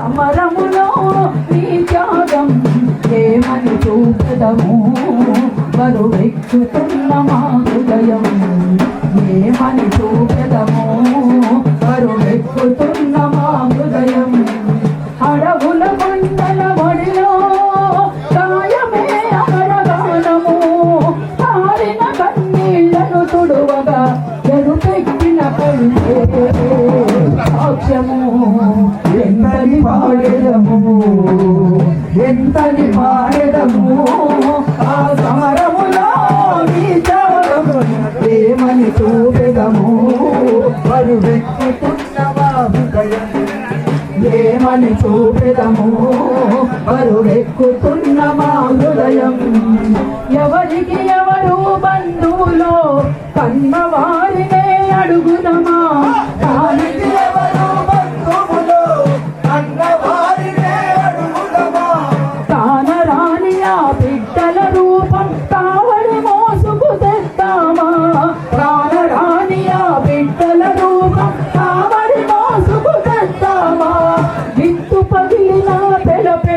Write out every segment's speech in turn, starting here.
సమరములో నీ త్యాగం ఏమని చూపెదము? బరువెక్కుతున్న మా హృదయం ఏమని చూపెదము? బరువెక్కుతున్న మా హృదయం అడవుల కొండల మడిలో కాయమే అమరగానము. కారిన కన్నీళ్ళను తుడువగా ఎరుపెక్కిన కళ్ళే. సాక్ష్యము సమరము ఎంతటి పాడెదము ఆ సమరములో ప్రేమని త్యాగము ఏమని చూపెదము. పరువెక్కుతున్న బాబుదయం ఏమని చూపెదము. పరువెక్కుతున్న మా హృదయం? ఎవరికి ఎవరు బంధువులో? కన్నవారినే అడుగుదమా?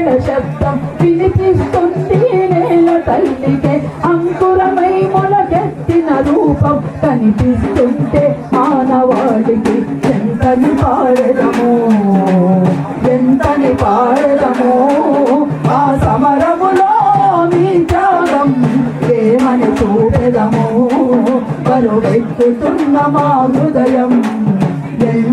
పెడ శబ్దం వినిపిస్తుంది నేల తల్లికే అంకురమై మొలకెత్తిన రూపం కనిపిస్తుంటే మానవాడికి ఎంతని పాడదము ఎంతని పాడదము ఆ సమరములో మీ త్యాగం ఏమని చూపెదము. బరువెక్కుతున్న మా హృదయం ఎంత